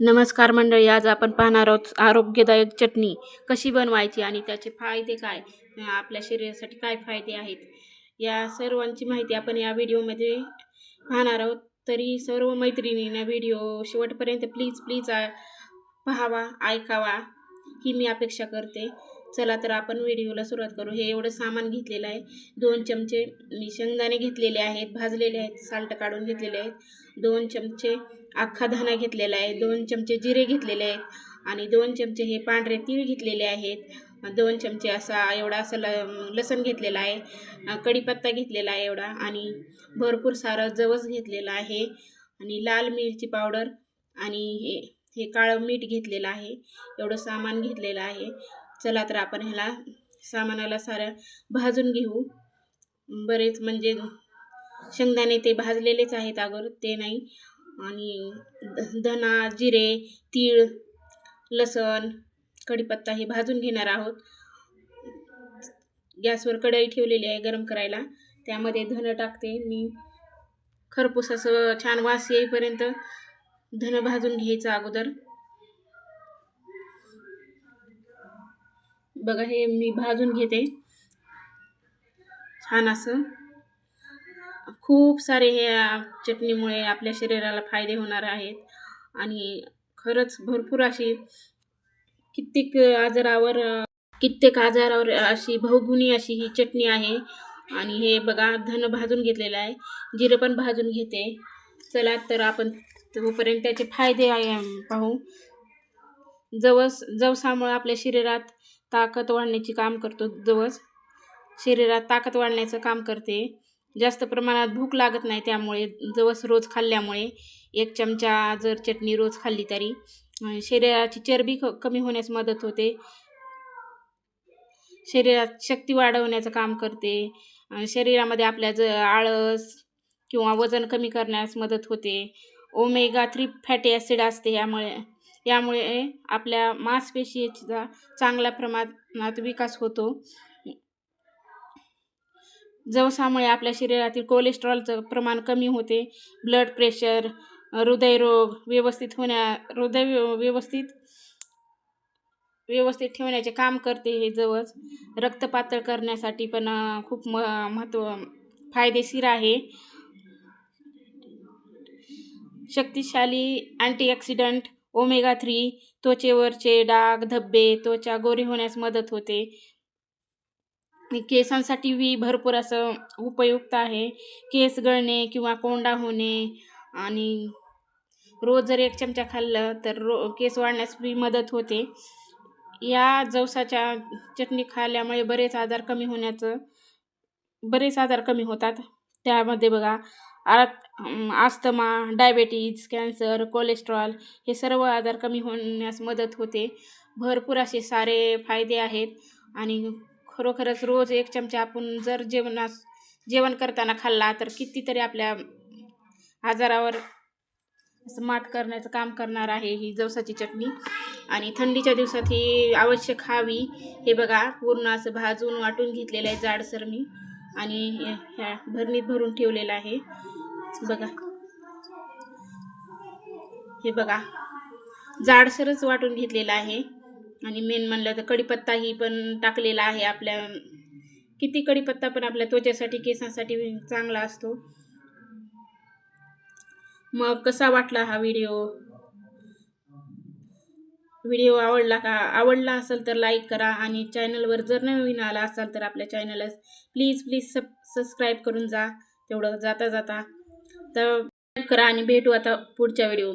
नमस्कार मंडळी आज आपण पाहणार आहोत आरोग्यदायक चटणी कशी बनवायची आणि त्याचे फायदे काय आपल्या शरीरासाठी काय फायदे आहेत या सर्वांची माहिती आपण या व्हिडिओमध्ये पाहणार आहोत. तरी सर्व मैत्रिणींना व्हिडिओ शेवटपर्यंत प्लीज प्लीज पहावा पाहावा ऐकावा ही मी अपेक्षा करते. चला तर आपण व्हिडिओला सुरुवात करू. हे एवढं सामान घेतलेलं आहे. दोन चमचे मी शेंगदाणे घेतलेले आहेत भाजलेले आहेत साल्ट काढून घेतलेले आहेत. दोन चमचे अख्खा धना घेतलेला आहे दोन चमचे जिरे घेतलेले आहेत आणि दोन चमचे हे पांढरे तीळ घेतलेले आहेत. दोन चमचे असा एवढा असं ल लसण घेतलेला आहे कढीपत्ता घेतलेला आहे एवढा आणि भरपूर सारं जवस घेतलेलं आहे आणि लाल मिरची पावडर आणि हे हे काळं मीठ घेतलेलं आहे. एवढं सामान घेतलेलं आहे. चला तर आपण ह्याला सामानाला सारं भाजून घेऊ. बरेच म्हणजे शेंगदाणे ते भाजलेलेच आहेत अगोदर ते नाही. आणि धना जिरे तीळ लसण कढीपत्ता हे भाजून घेणार आहोत. गॅसवर कढई ठेवलेली आहे गरम करायला. त्यामध्ये धनं टाकते. मी खरपूस असं छान वास येईपर्यंत धनं भाजून घ्यायचं अगोदर. बघा हे मी भाजून घेते. छान असं. खूप सारे हे चटणीमुळे आपल्या शरीराला फायदे होणार आहेत. आणि खरंच भरपूर अशी कित्येक आजारावर कित्येक आजारावर अशी बहुगुणी अशी ही चटणी आहे. आणि हे बघा धन भाजून घेतलेलं आहे. जिरं पण भाजून घेते. चला तर आपण तोपर्यंत त्याचे फायदे आहे पाहू. जवस जवसामुळे आपल्या शरीरात ताकद वाढण्याची काम करतो जवस शरीरात ताकद वाढण्याचं काम करते. जास्त प्रमाणात भूक लागत नाही त्यामुळे जवस रोज खाल्ल्यामुळे एक चमचा जर चटणी रोज खाल्ली तरी शरीराची चरबी क कमी होण्यास मदत होते. शरीरात शक्ती वाढवण्याचं काम करते. शरीरामध्ये आपल्या ज आळस किंवा वजन कमी करण्यास मदत होते. ओमेगा थ्री फॅटी ॲसिड असते यामुळे यामुळे आपल्या मांसपेशीचा चांगल्या प्रमाणात विकास होतो. जवसामुळे आपल्या शरीरातील कोलेस्ट्रॉलचं प्रमाण कमी होते. ब्लड प्रेशर हृदयरोग व्यवस्थित होण्या हृदय व्यव- व्यवस्थित व्यवस्थित ठेवण्याचे काम करते हे जवस. रक्त पातळ करण्यासाठी पण खूप म महत्त्व फायदेशीर आहे. शक्तिशाली अँटीऑक्सिडंट ओमेगा थ्री त्वचेवरचे डाग धब्बे त्वचा गोरी होण्यास मदत होते. केसांसाठी व्ही भरपूर असं उपयुक्त आहे. केस गळणे किंवा कोंडा होणे आणि रोज जर एक चमचा खाल्लं तर रो केस वाढण्यास बी मदत होते. या जवसाच्या चटणी खाल्ल्यामुळे बरेच आजार कमी होण्याचं बरेच आजार कमी होतात. त्यामध्ये बघा आ आस्थमा डायबेटीज कॅन्सर कोलेस्ट्रॉल हे सर्व आजार कमी होण्यास मदत होते. भरपूर असे सारे फायदे आहेत आणि खरोखरच रोज एक चमचा आपण जर जेवणास जेवण करताना खाल्ला तर कितीतरी आपल्या आजारावर मात करण्याचं काम करणार आहे ही जवसाची चटणी. आणि थंडीच्या दिवसात ही अवश्य खावी हे बघा पूर्ण असं भाजून वाटून घेतलेलं आहे जाडसर मी. आणि हे- ह्या भरणीत भरून ठेवलेलं आहे. बघा. हे बघा. जाडसरच वाटून घेतलेलं आहे. आणि मेन म्हणलं तर कढीपत्ताही पण टाकलेला आहे आपल्या किती कढीपत्ता पण आपल्या त्वचेसाठी केसांसाठी चांगला असतो. मग कसा वाटला हा व्हिडिओ व्हिडिओ आवडला का आवडला असेल तर लाईक करा आणि चॅनलवर जर नवीन आला असाल तर आपल्या चॅनलला प्लीज प्लीज सब सबस्क्राईब करून जा. तेवढं जाता जाता. तर करा आणि भेटू आता पुढच्या व्हिडिओ